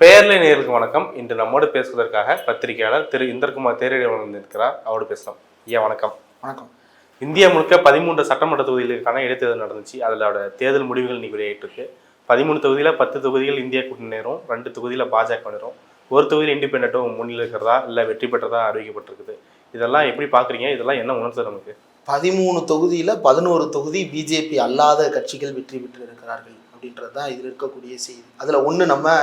பேர்லை நேருக்கு வணக்கம். இன்று நம்மோடு பேசுவதற்காக பத்திரிகையாளர் திரு இந்தர்குமார் தேரடி வந்திருக்கிறார். அவரோடு பேசலாம். ஐயா வணக்கம். வணக்கம். இந்தியா முழுக்க பதிமூன்று சட்டமன்ற தொகுதிகளுக்கான இடைத்தேர்தல் நடந்துச்சு. அதோட தேர்தல் முடிவுகள் இன்னைக்கு வெளியிட்டிருக்கு பதிமூணு தொகுதியில் பத்து தொகுதிகள் இந்தியா கூட்டணி நேரும் ரெண்டு தொகுதியில் பாஜக நேரும் ஒரு தொகுதியில் இண்டிபெண்ட்டும் முன்னில் இருக்கிறதா? இல்லை வெற்றி பெற்றதா? அறிவிக்கப்பட்டிருக்குது. இதெல்லாம் எப்படி பார்க்குறீங்க இதெல்லாம் என்ன உணர்த்துது நமக்கு? பதிமூணு தொகுதியில் பதினோரு தொகுதி பிஜேபி அல்லாத கட்சிகள் வெற்றி பெற்று இருக்கிறார்கள் அப்படின்றது தான் இதில் இருக்கக்கூடிய செய்தி. அதில் ஒன்று நம்ம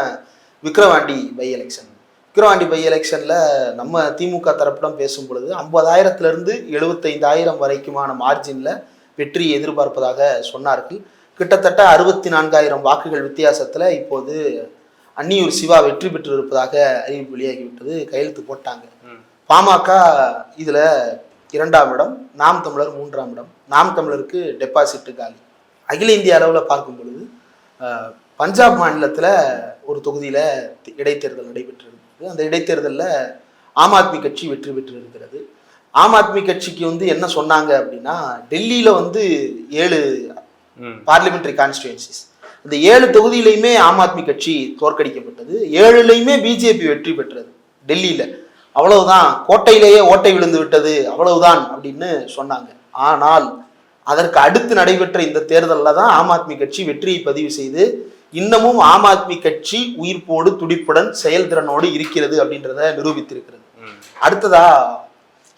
Vikravandi by election Vikravandi by எலெக்ஷனில் நம்ம திமுக தரப்பிடம் பேசும் பொழுது ஐம்பதாயிரத்துலேருந்து எழுபத்தைந்தாயிரம் வரைக்குமான மார்ஜினில் வெற்றி எதிர்பார்ப்பதாக சொன்னார்கள். கிட்டத்தட்ட அறுபத்தி நான்காயிரம் வாக்குகள் வித்தியாசத்தில் இப்போது அன்னியூர் சிவா வெற்றி பெற்று இருப்பதாக அறிவிப்பு வெளியாகிவிட்டது. கையெழுத்து போட்டாங்க. பாமக இதில் இரண்டாம் இடம் நாம் தமிழர் மூன்றாம் இடம். நாம் தமிழருக்கு டெபாசிட் காலி. அகில இந்திய அளவில் பார்க்கும் பொழுது பஞ்சாப் மாநிலத்தில் ஒரு தொகுதியில் இடைத்தேர்தல் நடைபெற்றிருக்கிறது அந்த இடைத்தேர்தலில் ஆம் ஆத்மி கட்சி வெற்றி பெற்று இருக்கிறது ஆம் ஆத்மி கட்சிக்கு வந்து என்ன சொன்னாங்க அப்படின்னா டெல்லியில் வந்து ஏழு பார்லிமெண்டரி கான்ஸ்டியூன்சிஸ் இந்த ஏழு தொகுதியிலையுமே ஆம் ஆத்மி கட்சி தோற்கடிக்கப்பட்டது. ஏழுலையுமே பிஜேபி வெற்றி பெற்றது டெல்லியில. அவ்வளவுதான் கோட்டையிலேயே ஓட்டை விழுந்து விட்டது அவ்வளவுதான் அப்படின்னு சொன்னாங்க. ஆனால் அதற்கு அடுத்து நடைபெற்ற இந்த தேர்தலில் தான் ஆம் ஆத்மி கட்சி வெற்றியை பதிவு செய்து இன்னமும் ஆம் ஆத்மி கட்சி உயிர்ப்போடு துடிப்புடன் செயல்திறனோடு இருக்கிறது அப்படின்றத நிரூபித்திருக்கிறது. அடுத்ததா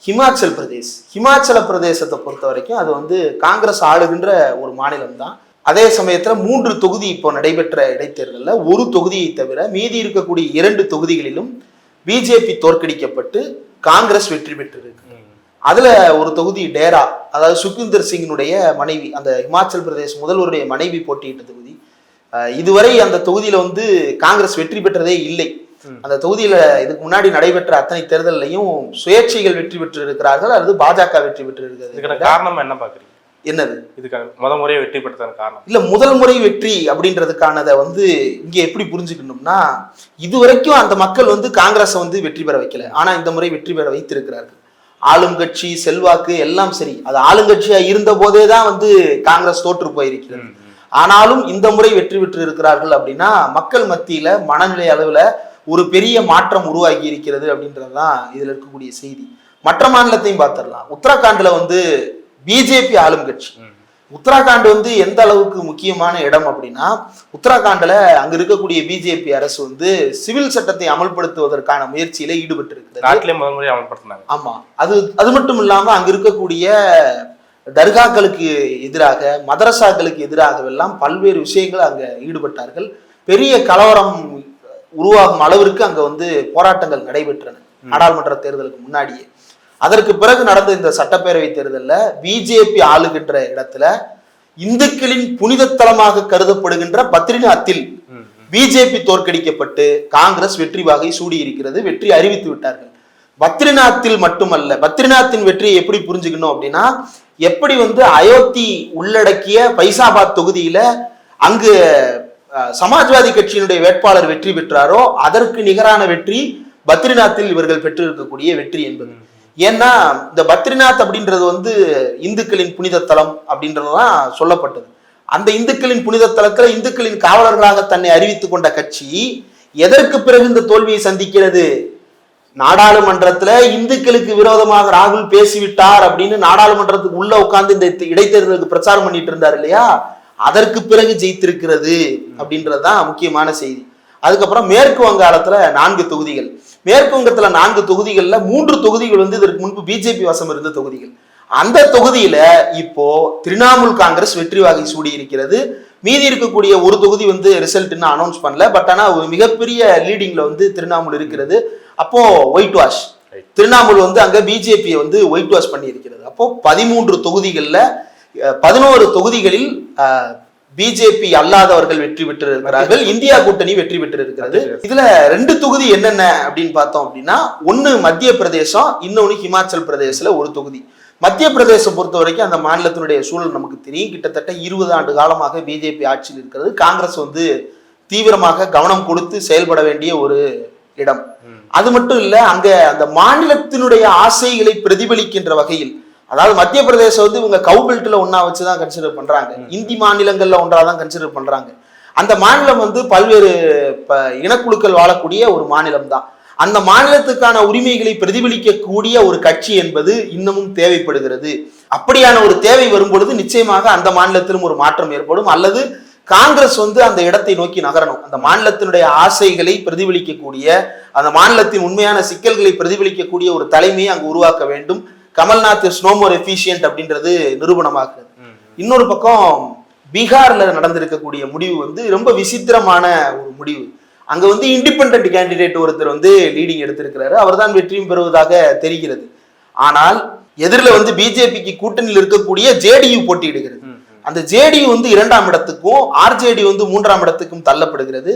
ஹிமாச்சல் பிரதேஷ். ஹிமாச்சல பிரதேசத்தை பொறுத்த வரைக்கும் அது வந்து காங்கிரஸ் ஆளுகின்ற ஒரு மாநிலம் தான் அதே சமயத்துல மூன்று தொகுதி இப்போ நடைபெற்ற இடைத்தேர்தலில் ஒரு தொகுதியை தவிர மீதி இருக்கக்கூடிய இரண்டு தொகுதிகளிலும் பிஜேபி தோற்கடிக்கப்பட்டு காங்கிரஸ் வெற்றி பெற்றிருக்கு ம் அதுல ஒரு தொகுதி டேரா அதாவது சுக்விந்தர் சிங்கினுடைய மனைவி அந்த ஹிமாச்சல் பிரதேஷ் முதல்வருடைய மனைவி போட்டியிட்ட தொகுதி. இதுவரை அந்த தொகுதியில வந்து காங்கிரஸ் வெற்றி பெற்றதே இல்லை. அந்த தொகுதியில இதுக்கு முன்னாடி நடைபெற்ற அத்தனை தேர்தல்லையும் சுயேட்சைகள் வெற்றி பெற்று இருக்கிறார்கள் அல்லது பாஜக வெற்றி பெற்று இருக்கிறது காரணம் என்ன பார்க்குறீங்க? என்னது? இதுக்கான முத முறையை வெற்றி பெற்றதான காரணம். இல்ல முதல் முறை வெற்றி அப்படின்றதுக்கானதை வந்து இங்க எப்படி புரிஞ்சுக்கணும்னா இதுவரைக்கும் அந்த மக்கள் வந்து காங்கிரஸை வந்து வெற்றி பெற வைக்கல. ஆனா இந்த முறை வெற்றி பெற வைத்திருக்கிறார்கள். ஆளும் கட்சி செல்வாக்கு எல்லாம் சரி. அது ஆளுங்கட்சியா இருந்த போதே தான் வந்து காங்கிரஸ் தோற்று போயிருக்கிறது. ஆனாலும் இந்த முறை வெற்றி பெற்று இருக்கிறார்கள் அப்படின்னா மக்கள் மத்தியில மனநிலை அளவுல ஒரு பெரிய மாற்றம் உருவாகி இருக்கிறது அப்படின்றதுதான் இதுல இருக்கக்கூடிய செய்தி. மற்ற மாநிலத்தையும் பார்த்துடலாம். உத்தரகாண்ட்ல வந்து பிஜேபி ஆளும் கட்சி. உத்தராகண்ட் வந்து எந்த அளவுக்கு முக்கியமான இடம் அப்படின்னா உத்தராகண்ட்ல அங்க இருக்கக்கூடிய பிஜேபி அரசு வந்து சிவில் சட்டத்தை அமல்படுத்துவதற்கான முயற்சியில ஈடுபட்டு இருக்கிறது நாட்டிலே முதல் முறையை அமல்படுத்தினாங்க. ஆமா. அது அது மட்டும் இல்லாம அங்க இருக்கக்கூடிய தர்காக்களுக்கு எதிராக மதரசாக்களுக்கு எதிராகவெல்லாம் பல்வேறு விஷயங்கள் அங்க ஈடுபட்டார்கள். பெரிய கலவரம் உருவாகும் அளவிற்கு அங்க வந்து போராட்டங்கள் நடைபெற்றன. நாடாளுமன்ற தேர்தலுக்கு முன்னாடியே. அதற்கு பிறகு நடந்த இந்த சட்டப்பேரவை தேர்தல்ல பிஜேபி ஆளுகின்ற இடத்துல இந்துக்களின் புனிதத்தலமாக கருதப்படுகின்ற பத்ரிநாத்தில். பிஜேபி தோற்கடிக்கப்பட்டு காங்கிரஸ் வெற்றி வாகை சூடி இருக்கிறது வெற்றி அறிவித்து விட்டார்கள். பத்ரிநாத்தில் மட்டுமல்ல பத்ரிநாத்தின் வெற்றியை எப்படி புரிஞ்சுக்கணும் அப்படின்னா எப்படி வந்து அயோத்தி உள்ளடக்கிய பைசாபாத் தொகுதியில அங்கு சமாஜ்வாதி கட்சியினுடைய வேட்பாளர் வெற்றி பெற்றாரோ அதற்கு நிகரான வெற்றி பத்ரிநாத்தில் இவர்கள் பெற்றிருக்கக்கூடிய வெற்றி என்பது. ஏன்னா இந்த பத்ரிநாத் அப்படின்றது வந்து இந்துக்களின் புனித தலம் அப்படின்றதுதான் சொல்லப்பட்டது. அந்த இந்துக்களின் புனித தலத்துல இந்துக்களின் காவலர்களாக தன்னை அறிவித்துக் கொண்ட கட்சி எதற்கு பிறகு இந்த தோல்வியை சந்திக்கிறது நாடாளுமன்றத்துல இந்துக்களுக்கு விரோதமாக ராகுல் பேசிவிட்டார் அப்படின்னு நாடாளுமன்றத்துக்கு உள்ள உட்கார்ந்து இந்த இடைத்தேர்தலுக்கு பிரச்சாரம் பண்ணிட்டு இருந்தார் இல்லையா? அதற்கு பிறகு ஜெயித்திருக்கிறது அப்படின்றதுதான் முக்கியமான செய்தி. அதுக்கப்புறம் மேற்கு வங்காளத்துல நான்கு தொகுதிகள். மேற்கு வங்கத்துல நான்கு தொகுதிகள்ல மூன்று தொகுதிகள் வந்து இதற்கு முன்பு பிஜேபி வசம் இருந்த தொகுதிகள். அந்த தொகுதியில இப்போ திரிணாமுல் காங்கிரஸ் வெற்றி வாகை சூடி இருக்கிறது மீதி இருக்கக்கூடிய ஒரு தொகுதி வந்து ரிசல்ட்னு அனௌன்ஸ் பண்ணல. பட் ஆனா ஒரு மிகப்பெரிய லீடிங்ல வந்து திரிணாமுல் இருக்கிறது. அப்போ ஒயிட் வாஷ். திரிணாமுல் வந்து அங்க பிஜேபியை வந்து ஒயிட் வாஷ் பண்ணி இருக்கிறது அப்போ பதிமூன்று தொகுதிகள்ல பதினோரு தொகுதிகளில் பிஜேபி அல்லாதவர்கள் வெற்றி பெற்று இருக்கிறார்கள் இந்தியா கூட்டணி வெற்றி பெற்று இருக்கிறது இதுல ரெண்டு தொகுதி என்னென்ன அப்படின்னு பார்த்தோம் அப்படின்னா ஒன்னு மத்திய பிரதேசம் இன்னொன்னு ஹிமாச்சல் பிரதேசல ஒரு தொகுதி. மத்திய பிரதேசம் பொறுத்த வரைக்கும் அந்த மாநிலத்தினுடைய சூழல் நமக்கு தெரியும். கிட்டத்தட்ட இருபது ஆண்டு காலமாக பிஜேபி ஆட்சியில் இருக்கிறது. காங்கிரஸ் வந்து தீவிரமாக கவனம் கொடுத்து செயல்பட வேண்டிய ஒரு இடம். அது மட்டும் இல்ல அங்க அந்த மாநிலத்தினுடைய ஆசைகளை பிரதிபலிக்கின்ற வகையில். அதாவது மத்திய பிரதேசம் வந்து இவங்க கவு பெல்ட்ல ஒன்னா வச்சுதான் கன்சிடர் பண்றாங்க. இந்தி மாநிலங்கள்ல ஒன்றா தான் கன்சிடர் பண்றாங்க. அந்த மாநிலம் வந்து பல்வேறு இனக்குழுக்கள் வாழக்கூடிய ஒரு மாநிலம் தான் அந்த மாநிலத்துக்கான உரிமைகளை பிரதிபலிக்கக்கூடிய ஒரு கட்சி என்பது இன்னமும் தேவைப்படுகிறது. அப்படியான ஒரு தேவை வரும்பொழுது நிச்சயமாக அந்த மாநிலத்திலும் ஒரு மாற்றம் ஏற்படும். அல்லது காங்கிரஸ் வந்து அந்த இடத்தை நோக்கி நகரணும். அந்த மாநிலத்தினுடைய ஆசைகளை பிரதிபலிக்கக்கூடிய அந்த மாநிலத்தின் உண்மையான சிக்கல்களை பிரதிபலிக்கக்கூடிய ஒரு தலைமையை அங்கு உருவாக்க வேண்டும். கமல்நாத் இஸ் எஃபிஷியன்ட் அப்படின்றது நிரூபணமாகிறது. இன்னொரு பக்கம் பீகார்ல நடந்திருக்கக்கூடிய முடிவு வந்து ரொம்ப விசித்திரமான ஒரு முடிவு. அங்க வந்து இண்டிபெண்டன்ட் கேண்டிடேட் ஒருத்தர் வந்து லீடிங் எடுத்திருக்கிறாரு. அவர்தான் வெற்றியும் பெறுவதாக தெரிகிறது. ஆனால் எதிரில் வந்து பிஜேபிக்கு கூட்டணியில் இருக்கக்கூடிய ஜேடியு போட்டியிடுகிறது. அந்த ஜேடியு வந்து இரண்டாம் இடத்துக்கும் ஆர்ஜேடி வந்து மூன்றாம் இடத்துக்கும் தள்ளப்படுகிறது.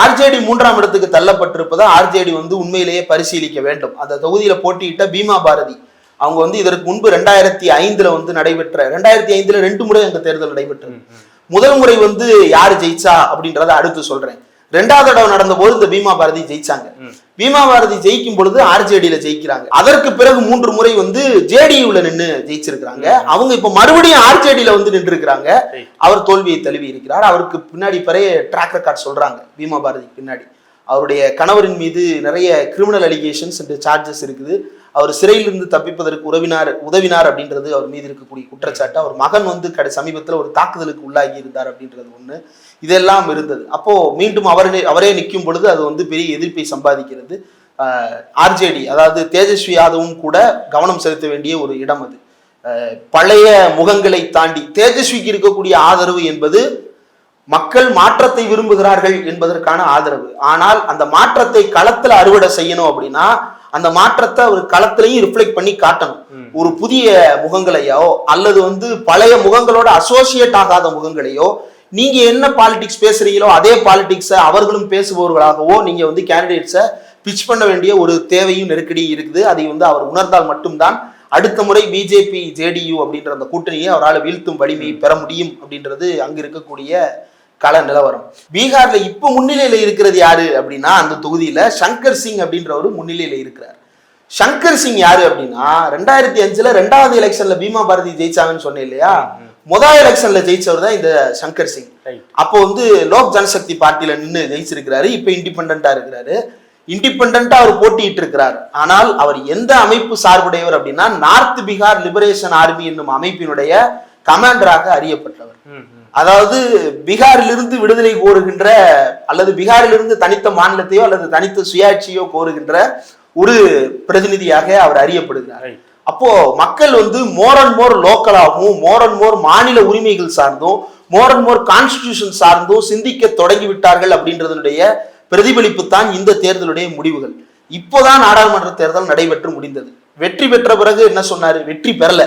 ஆர்ஜேடி மூன்றாம் இடத்துக்கு தள்ளப்பட்டிருப்பதை ஆர்ஜேடி வந்து உண்மையிலேயே பரிசீலிக்க வேண்டும். அந்த தொகுதியில போட்டியிட்ட பீமா பாரதி அவங்க வந்து இதற்கு முன்பு ரெண்டாயிரத்தி ஐந்துல வந்து நடைபெற்ற ரெண்டாயிரத்தி ஐந்துல ரெண்டு முறை அங்க தேர்தல் நடைபெற்றது. முதல் முறை வந்து யார் ஜெயிச்சா அப்படின்றத அடுத்து சொல்றேன். ரெண்டாவது தடவை நடந்த போது இந்த பீமா பாரதி ஜெயிச்சாங்க. பீமா பாரதி ஜெயிக்கும் பொழுது ஆர்ஜேடியில ஜெயிக்கிறாங்க. அதற்கு பிறகு மூன்று முறை வந்து ஜேடியூல நின்னு ஜெயிச்சிருக்கிறாங்க. அவங்க இப்ப மறுபடியும் ஆர்ஜேடியில வந்து நின்று இருக்கிறாங்க அவர் தோல்வியை தழுவி இருக்கிறார். அவருக்கு பின்னாடி பெரிய ட்ராக் ரெக்கார்ட் சொல்றாங்க பீமா பாரதி பின்னாடி. அவருடைய கணவரின் மீது நிறைய கிரிமினல் அலிகேஷன்ஸ் சார்ஜஸ் இருக்குது. அவர் சிறையிலிருந்து தப்பிப்பதற்கு உறவினார் உதவினார் அப்படின்றது அவர் மீது இருக்கக்கூடிய குற்றச்சாட்டு. அவர் மகன் வந்து கடை சமீபத்தில் ஒரு தாக்குதலுக்கு உள்ளாகி இருந்தார் அப்படின்றது ஒண்ணு. இதெல்லாம் இருந்தது. அப்போ மீண்டும் அவரே அவரே நிற்கும் பொழுது அது வந்து பெரிய எதிர்ப்பை சம்பாதிக்கிறது. ஆர்ஜேடி அதாவது தேஜஸ்வி யாதவும் கூட கவனம் செலுத்த வேண்டிய ஒரு இடம் அது. அஹ், பழைய முகங்களை தாண்டி தேஜஸ்விக்கு இருக்கக்கூடிய ஆதரவு என்பது மக்கள் மாற்றத்தை விரும்புகிறார்கள் என்பதற்கான ஆதரவு. ஆனால் அந்த மாற்றத்தை களத்தில் அறுவடை செய்யணும் அப்படின்னா அந்த மாற்றத்தை ஒரு களத்திலையும் ரிஃப்ளெக்ட் பண்ணி காட்டணும். ஒரு புதிய முகங்களையோ அல்லது வந்து பழைய முகங்களோட அசோசியேட் ஆகாத முகங்களையோ நீங்க என்ன பாலிடிக்ஸ் பேசுறீங்களோ அதே பாலிடிக்ஸை அவர்களும் பேசுபவர்களாகவோ நீங்க வந்து கேண்டிடேட்ஸை பிச் பண்ண வேண்டிய ஒரு தேவையும் நெருக்கடியும் இருக்குது. அதை வந்து அவர் உணர்ந்தால் மட்டும்தான் அடுத்த முறை பிஜேபி ஜேடியு அப்படின்ற அந்த கூட்டணியை அவரால் வீழ்த்தும் வலிமையை பெற முடியும் அப்படின்றது அங்க இருக்கக்கூடிய கள நிலவரம் பீகார்ல இப்ப முன்னிலையில இருக்கிறது யாரு அப்படின்னா அந்த தொகுதியில சங்கர் சிங் அப்படின்றவர் முன்னிலையில இருக்கிறார். சங்கர் சிங் யாரு அப்படின்னா ரெண்டாயிரத்தி அஞ்சுல ரெண்டாவது எலெக்ஷன்ல பீமா பாரதி ஜெயிச்சாங்கன்னு சொன்னேன் இல்லையா? முதல் எலெக்ஷன்ல ஜெயிச்சவர் தான் இந்த சங்கர் சிங். அப்போ வந்து லோக் ஜனசக்தி பார்ட்டியில நின்று ஜெயிச்சிருக்கிறாரு இப்ப இண்டிபெண்டா இருக்கிறாரு. இண்டிபெண்டா அவர் போட்டியிட்டு இருக்கிறார். ஆனால் அவர் எந்த அமைப்பு சார்புடையவர் அப்படின்னா நார்த் பீகார் லிபரேஷன் ஆர்மி என்னும் அமைப்பினுடைய கமாண்டராக அறியப்பட்டவர். அதாவது பீகாரிலிருந்து விடுதலை கோருகின்ற அல்லது பீகாரிலிருந்து தனித்த மாநிலத்தையோ அல்லது தனித்த சுயாட்சியோ கோருகின்ற ஒரு பிரதிநிதியாக அவர் அறியப்படுகிறார். அப்போ மக்கள் வந்து more and more லோக்கலாகவும் more and more மாநில உரிமைகள் சார்ந்தும் மோர் அண்ட் மோர் கான்ஸ்டிடியூஷன் சார்ந்தும் சிந்திக்க தொடங்கி விட்டார்கள் அப்படின்றதனுடைய பிரதிபலிப்பு தான் இந்த தேர்தலுடைய முடிவுகள். இப்போதான் நாடாளுமன்ற தேர்தல் நடைபெற்று முடிந்தது. வெற்றி பெற்ற பிறகு என்ன சொன்னாரு? வெற்றி பெறல.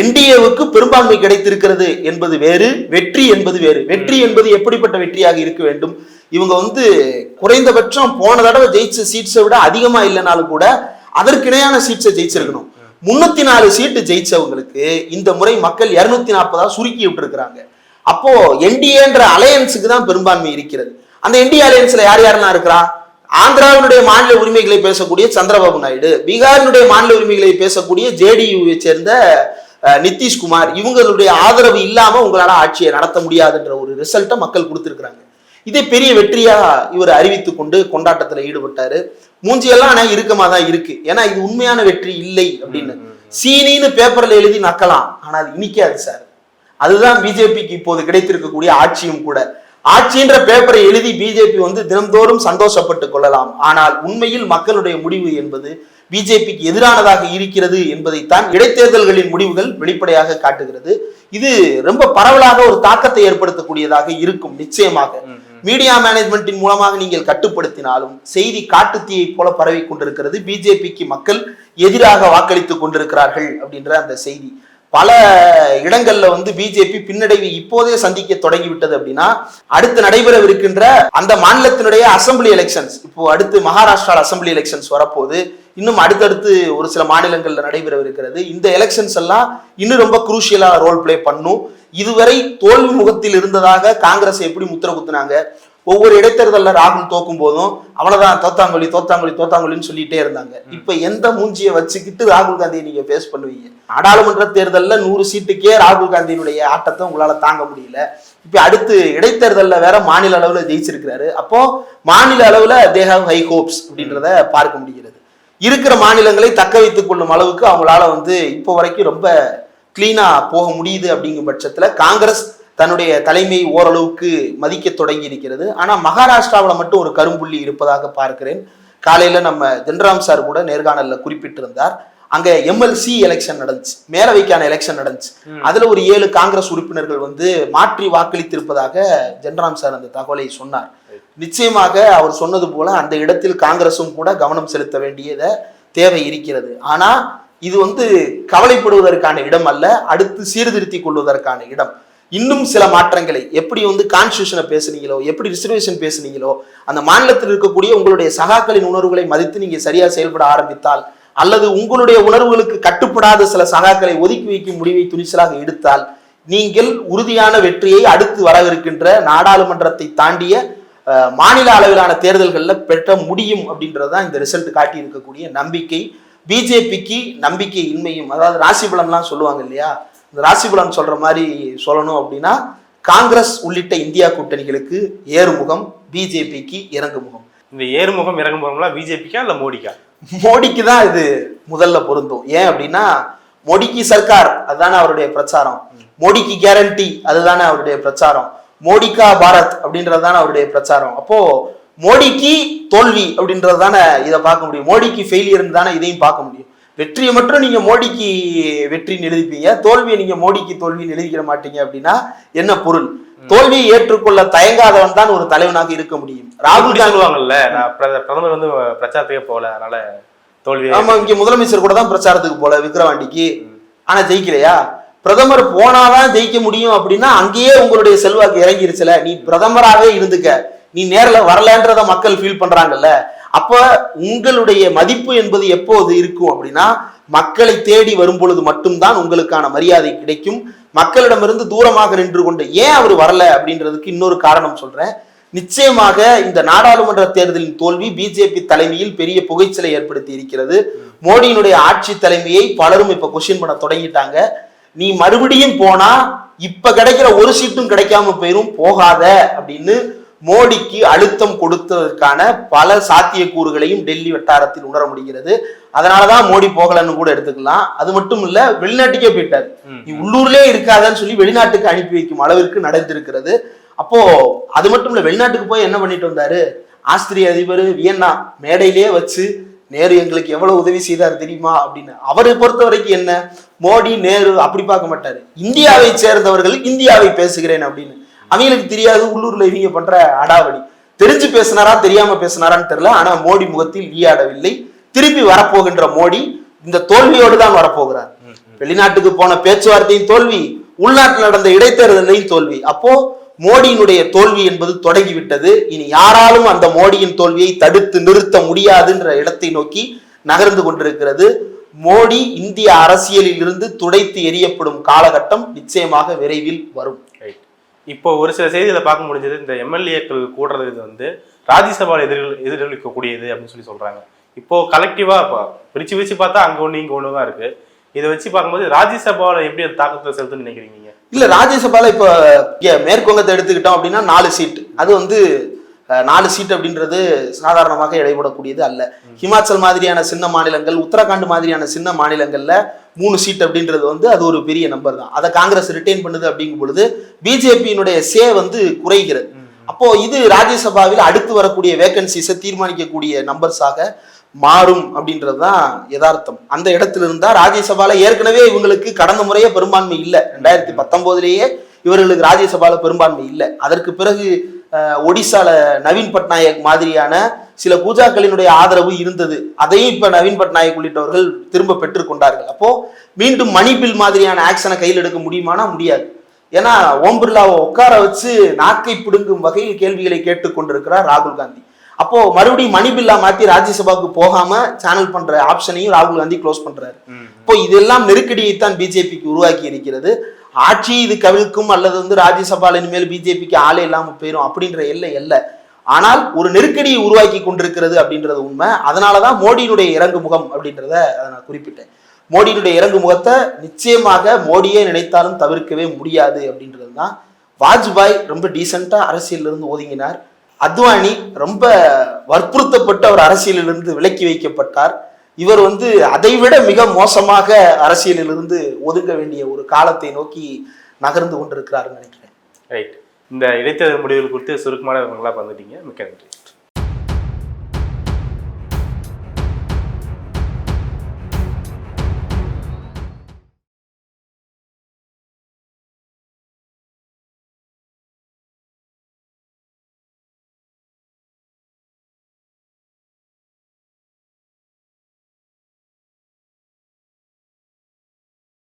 என்டிஏவுக்கு பெரும்பான்மை கிடைத்திருக்கிறது என்பது வேறு வெற்றி என்பது வேறு. வெற்றி என்பது எப்படிப்பட்ட வெற்றியாக இருக்க வேண்டும்? இவங்க வந்து குறைந்தபட்சம் போன தடவை ஜெயிச்ச சீட்ஸை விட அதிகமா இல்லைனாலும் கூட அதற்கு இணையான சீட்ஸை ஜெயிச்சிருக்கணும். முன்னூத்தி நாலு சீட்டு ஜெயிச்சவங்களுக்கு இந்த முறை மக்கள் இருநூத்தி நாற்பதா சுருக்கி விட்டுருக்காங்க அப்போ என்டிஏன்ற அலையன்ஸுக்கு தான் பெரும்பான்மை இருக்கிறது. அந்த என்டிஏ அலையன்ஸ்ல யார் யாரெல்லாம் இருக்கிறா? ஆந்திராவினுடைய மாநில உரிமைகளை பேசக்கூடிய சந்திரபாபு நாயுடு பீகாரினுடைய மாநில உரிமைகளை பேசக்கூடிய ஜேடியுவை சேர்ந்த நிதிஷ்குமார் இவங்களுடைய ஆதரவு இல்லாம உங்களால ஆட்சியை நடத்த முடியாதுன்ற ஒரு ரிசல்ட்டை மக்கள் கொடுத்திருக்கிறாங்க. இதை பெரிய வெற்றியா இவர் அறிவித்து கொண்டு கொண்டாட்டத்துல ஈடுபட்டாரு. மூஞ்சியெல்லாம் ஆனா இறுக்கமா தான் இருக்கு. ஏன்னா இது உண்மையான வெற்றி இல்லை அப்படின்னு. சீனின்னு பேப்பர்ல எழுதி நக்கலாம். ஆனா அது இனிக்காது சார். அதுதான் பிஜேபிக்கு இப்போது கிடைத்திருக்கக்கூடிய ஆட்சியும் கூட. ஆட்சின்ற பேப்பரை எழுதி பிஜேபி வந்து தினம்தோறும் சந்தோஷப்பட்டுக் கொள்ளலாம். ஆனால் உண்மையில் மக்களுடைய முடிவு என்பது பிஜேபிக்கு எதிரானதாக இருக்கிறது என்பதைத்தான் இடைத்தேர்தல்களின் முடிவுகள் வெளிப்படையாக காட்டுகிறது. இது ரொம்ப பரவலாக ஒரு தாக்கத்தை ஏற்படுத்தக்கூடியதாக இருக்கும் நிச்சயமாக. மீடியா மேனேஜ்மெண்ட்டின் மூலமாக நீங்கள் கட்டுப்படுத்தினாலும் செய்தி காட்டுத்தீயை போல பரவி கொண்டிருக்கிறது. பிஜேபிக்கு மக்கள் எதிராக வாக்களித்துக் கொண்டிருக்கிறார்கள் அப்படின்ற அந்த செய்தி. பல இடங்கள்ல வந்து பிஜேபி பின்னடைவை இப்போதே சந்திக்க தொடங்கி விட்டது அப்படின்னா அடுத்து நடைபெறவிருக்கின்ற அந்த மாநிலத்தினுடைய அசெம்பிளி எலெக்ஷன்ஸ் இப்போ அடுத்து மகாராஷ்டிரா அசெம்பிளி எலெக்ஷன்ஸ் வரப்போகுது. இன்னும் அடுத்தடுத்து ஒரு சில மாநிலங்கள்ல நடைபெறவிருக்கிறது. இந்த எலெக்ஷன்ஸ் எல்லாம் இன்னும் ரொம்ப குரூஷியலா ரோல் ப்ளே பண்ணும். இதுவரை தோல்வி முகத்தில் இருந்ததாக காங்கிரஸ் எப்படி முத்திர குத்துனாங்க? ஒவ்வொரு இடைத்தேர்தல்ல ராகுல் தோக்கும் போதும் அவ்வளவுதான் தோத்தாங்கொல்லி தோத்தாங்கொல்லி தோத்தாங்கொல்லின்னு சொல்லிட்டே இருந்தாங்க. இப்ப எந்த மூஞ்சியை வச்சுக்கிட்டு ராகுல் காந்தியை நீங்க ஃபேஸ் பண்ணுவீங்க? நாடாளுமன்ற தேர்தல்ல நூறு சீட்டுக்கே ராகுல் காந்தியினுடைய ஆட்டத்தை உங்களால தாங்க முடியல. இப்ப அடுத்து இடைத்தேர்தல்ல வேற மாநில அளவுல ஜெயிச்சிருக்கிறாரு. அப்போ மாநில அளவுல தே ஹாவ் ஹை ஹோப்ஸ் அப்படின்றத பார்க்க முடிகிறது. இருக்கிற மாநிலங்களை தக்க வைத்துக் கொள்ளும் அளவுக்கு அவங்களால வந்து இப்போ வரைக்கும் ரொம்ப கிளீனா போக முடியுது அப்படிங்கும் பட்சத்துல காங்கிரஸ் தன்னுடைய தலைமை ஓரளவுக்கு மதிக்க தொடங்கி இருக்கிறது. ஆனா மகாராஷ்டிராவில் மட்டும் ஒரு கரும்புள்ளி இருப்பதாக பார்க்கிறேன். காலையில நம்ம ஜென்ராம் சார் கூட நேர்காணல்ல குறிப்பிட்டிருந்தார். அங்க எம்எல்சி எலெக்ஷன் நடந்துச்சு. மேலவைக்கான எலெக்ஷன் நடந்துச்சு. அதுல ஒரு ஏழு காங்கிரஸ் உறுப்பினர்கள் வந்து மாற்றி வாக்களித்திருப்பதாக ஜென்ராம் சார் அந்த தகவலை சொன்னார். நிச்சயமாக அவர் சொன்னது போல அந்த இடத்தில் காங்கிரசும் கூட கவனம் செலுத்த வேண்டியத தேவை இருக்கிறது. ஆனா இது வந்து கவலைப்படுவதற்கான இடம் அல்ல அடுத்து சீர்திருத்தி கொள்வதற்கான இடம். இன்னும் சில மாற்றங்களை எப்படி வந்து கான்ஸ்டியூஷனை பேசுனீங்களோ எப்படி ரிசர்வேஷன் பேசுனீங்களோ அந்த மாநிலத்தில் இருக்கக்கூடிய உங்களுடைய சகாக்களின் உணர்வுகளை மதித்து நீங்க சரியா செயல்பட ஆரம்பித்தால் அல்லது உங்களுடைய உணர்வுகளுக்கு கட்டுப்படாத சில சகாக்களை ஒதுக்கி வைக்கும் முடிவை துணிச்சலாக எடுத்தால் நீங்கள் உறுதியான வெற்றியை அடுத்து வரவிருக்கின்ற நாடாளுமன்றத்தை தாண்டிய மாநில அளவிலான தேர்தல்களில் பெற்ற முடியும் அப்படின்றது தான் இந்த ரிசல்ட் காட்டி இருக்கக்கூடிய நம்பிக்கை. பிஜேபிக்கு நம்பிக்கை இன்மையும் அதாவது ராசி பலன்லாம் சொல்லுவாங்க இல்லையா? இந்த ராசி பலன் சொல்ற மாதிரி சொல்லணும் அப்படின்னா காங்கிரஸ் உள்ளிட்ட இந்தியா கூட்டணிகளுக்கு ஏறுமுகம் பிஜேபிக்கு இறங்குமுகம். இந்த ஏறுமுகம் இறங்குமுகம்லாம் பிஜேபிக்கா இல்ல மோடிக்கா? மோடிக்கு தான் இது முதல்ல பொருந்தும். ஏன் அப்படின்னா மோடிக்கு சர்க்கார் அதுதானே அவருடைய பிரச்சாரம். மோடிக்கு கேரண்டி அதுதானே அவருடைய பிரச்சாரம். மோடிகா பாரத் அப்படின்றது தானே அவருடைய பிரச்சாரம். அப்போ மோடிக்கு தோல்வி அப்படின்றது தானே இதை பார்க்க முடியும். மோடிக்கு ஃபெயிலியர் தானே இதையும் பார்க்க முடியும். வெற்றியை மட்டும் நீங்க மோடிக்கு வெற்றின்னு எழுதிப்பீங்க. தோல்வியை நீங்க மோடிக்கு தோல்வின்னு எழுதிக்கிற மாட்டீங்க அப்படின்னா என்ன பொருள்? தோல்வியை ஏற்றுக்கொள்ள தயங்காதவன் தான் ஒரு தலைவனாக இருக்க முடியும். ராகுல் சொல்லுவாங்கல்ல நான் பிரத- பிரதமர் வந்து பிரச்சாரத்துக்கே போகல அதனால தோல்வி ஆமா இங்க முதலமைச்சர் கூட தான் பிரச்சாரத்துக்கு போல விக்கிரவாண்டிக்கு. ஆனா ஜெயிக்கலையா? பிரதமர் போனாதான் ஜெயிக்க முடியும் அப்படின்னா அங்கேயே உங்களுடைய செல்வாக்கு இறங்கிருச்சுல. நீ பிரதமராகவே இருந்துக்க. நீ நேரில் வரலன்றத மக்கள் ஃபீல் பண்றாங்கல்ல. அப்ப உங்களுடைய மதிப்பு என்பது எப்போது இருக்கும் அப்படின்னா மக்களை தேடி வரும் பொழுது மட்டும்தான் உங்களுக்கான மரியாதை கிடைக்கும். மக்களிடமிருந்து தூரமாக நின்று கொண்டு ஏன் அவர் வரல அப்படின்றதுக்கு இன்னொரு காரணம் சொல்றேன். நிச்சயமாக இந்த நாடாளுமன்ற தேர்தலின் தோல்வி பிஜேபி தலைமையில் பெரிய புகைச்சலை ஏற்படுத்தி இருக்கிறது. மோடியினுடைய ஆட்சி தலைமையை பலரும் இப்ப கொஸ்டின் பண்ண தொடங்கிட்டாங்க. நீ மறுபடியும் போனா இப்ப கிடைக்கிற ஒரு சீட்டும் கிடைக்காம போயிரும் போகாத அப்படின்னு மோடிக்கு அழுத்தம் கொடுத்ததற்கான பல சாத்தியக்கூறுகளையும் டெல்லி வட்டாரத்தில் உணர முடிகிறது. அதனாலதான் மோடி போகலன்னு கூட எடுத்துக்கலாம். அது மட்டும் இல்ல வெளிநாட்டுக்கே போயிட்டாரு. நீ உள்ளூர்லயே இருக்காதன்னு சொல்லி வெளிநாட்டுக்கு அனுப்பி வைக்கும் அளவிற்கு நடந்திருக்கிறது. அப்போ அது மட்டும் இல்ல வெளிநாட்டுக்கு போய் என்ன பண்ணிட்டு வந்தாரு? ஆஸ்திரிய அதிபர் வியன்னா மேடையிலேயே வச்சு நேரு எங்களுக்கு எவ்வளவு உதவி செய்தார் தெரியுமா அப்படின்னு. அவரை பொறுத்த வரைக்கும் என்ன? மோடி நேரு அப்படி பார்க்க மாட்டாரு. இந்தியாவை சேர்ந்தவர்கள் இந்தியாவை பேசுகிறேன் அப்படின்னு. அவங்களுக்கு தெரியாது உள்ளூர்ல இவங்க பண்ற அடாவடி. தெரிஞ்சு பேசினாரா தெரியாம பேசினாரான்னு தெரியல. ஆனா மோடி முகத்தில் ஈயாடவில்லை திருப்பி வரப்போகின்ற மோடி இந்த தோல்வியோடு தான் வரப்போகிறார். வெளிநாட்டுக்கு போன பேச்சுவார்த்தையும் தோல்வி உள்நாட்டில் நடந்த இடைத்தேர்தலையும் தோல்வி. அப்போ மோடியினுடைய தோல்வி என்பது தொடங்கிவிட்டது. இனி யாராலும் அந்த மோடியின் தோல்வியை தடுத்து நிறுத்த முடியாதுன்ற இடத்தை நோக்கி நகர்ந்து கொண்டிருக்கிறது. மோடி இந்திய அரசியலில் இருந்து துடைத்து எறியப்படும் காலகட்டம் நிச்சயமாக விரைவில் வரும். இப்போ ஒரு சில செய்திகளை பார்க்க முடிஞ்சது. இந்த எம்எல்ஏக்கள் கூடுறது இது வந்து ராஜ்யசபாவில் எதிர்கள் எதிரொலிக்கக்கூடியது அப்படின்னு சொல்லி சொல்றாங்க. இப்போ கலெக்டிவா இப்போ பிரிச்சு பிரிச்சு பார்த்தா அங்க ஒண்ணு இங்க ஒண்ணு தான் இருக்கு. இதை வச்சு பார்க்கும்போது ராஜ்யசபாவில் எப்படி அது தாக்கத்தை செலுத்துன்னு நினைக்கிறீங்க? இல்ல ராஜ்யசபால இப்ப மேற்குவங்கத்தை எடுத்துக்கிட்டோம் அப்படின்னா நாலு சீட் அது வந்து நாலு சீட் அப்படின்றது சாதாரணமாக இடைபடக்கூடியது அல்ல. ஹிமாச்சல் மாதிரியான சின்ன மாநிலங்கள் உத்தரகாண்ட் மாதிரியான சின்ன மாநிலங்கள்ல மூணு சீட் அப்படின்றது வந்து அது ஒரு பெரிய நம்பர் தான். அதை காங்கிரஸ் ரிட்டைன் பண்ணுது அப்படிங்கும் பொழுது பிஜேபியினுடைய சே வந்து குறைகிறது. அப்போ இது ராஜ்யசபாவில் அடுத்து வரக்கூடிய வேகன்சிஸை தீர்மானிக்கக்கூடிய நம்பர்ஸாக மாறும் அப்படின்றது தான் யதார்த்தம். அந்த இடத்துல இருந்தா ராஜ்யசபால ஏற்கனவே இவங்களுக்கு கடந்த முறையே பெரும்பான்மை இல்லை. ரெண்டாயிரத்தி பத்தொன்பதுலேயே இவர்களுக்கு ராஜ்யசபால பெரும்பான்மை இல்லை. அதற்கு பிறகு ஒடிசால நவீன் பட்நாயக் மாதிரியான சில பூஜாக்களினுடைய ஆதரவு இருந்தது. அதையும் இப்ப நவீன் பட்நாயக் உள்ளிட்டவர்கள் திரும்ப பெற்றுக் கொண்டார்கள். அப்போ மீண்டும் மணிப்பில் மாதிரியான ஆக்ஷனை கையில் எடுக்க முடியுமானா முடியாது. ஏன்னா ஓம் பிர்லாவை உட்கார வச்சு நாக்கை பிடுங்கும் வகையில் கேள்விகளை கேட்டுக்கொண்டிருக்கிறார் ராகுல் காந்தி. அப்போ மறுபடியும் மணி பில்லா மாத்தி ராஜ்யசபாவுக்கு போகாம சேனல் பண்ற ஆப்ஷனையும் ராகுல் காந்தி க்ளோஸ் பண்றாரு. இப்போ இதெல்லாம் நெருக்கடியைத்தான் பிஜேபிக்கு உருவாக்கி இருக்கிறது. ஆட்சி இது கவிழ்க்கும் அல்லது வந்து ராஜ்யசபால இனிமேல் பிஜேபிக்கு ஆளே இல்லாம போயிடும் அப்படின்ற எல்லை அல்ல. ஆனால் ஒரு நெருக்கடியை உருவாக்கி கொண்டிருக்கிறது அப்படின்றது உண்மை. அதனாலதான் மோடியினுடைய இறங்கு முகம் அப்படின்றத அதை நான் குறிப்பிட்டேன். மோடியினுடைய இறங்கு முகத்தை நிச்சயமாக மோடியே நினைத்தாலும் தவிர்க்கவே முடியாது அப்படின்றது தான் வாஜ்பாய் ரொம்ப டீசெண்டா அரசியல்ல இருந்து ஒதுங்கினார். அத்வானி ரொம்ப வற்புறுத்தப்பட்டு அவர் அரசியலிலிருந்து விலக்கி வைக்கப்பட்டார். இவர் வந்து அதைவிட மிக மோசமாக அரசியலிலிருந்து ஒதுங்க வேண்டிய ஒரு காலத்தை நோக்கி நகர்ந்து கொண்டிருக்கிறாருன்னு நினைக்கிறேன். ரைட் இந்த இடைத்தேர்தல் முடிவுகள் குறித்து சுருக்கமான விவரங்களாக வந்துட்டீங்க மிக்க நன்றி.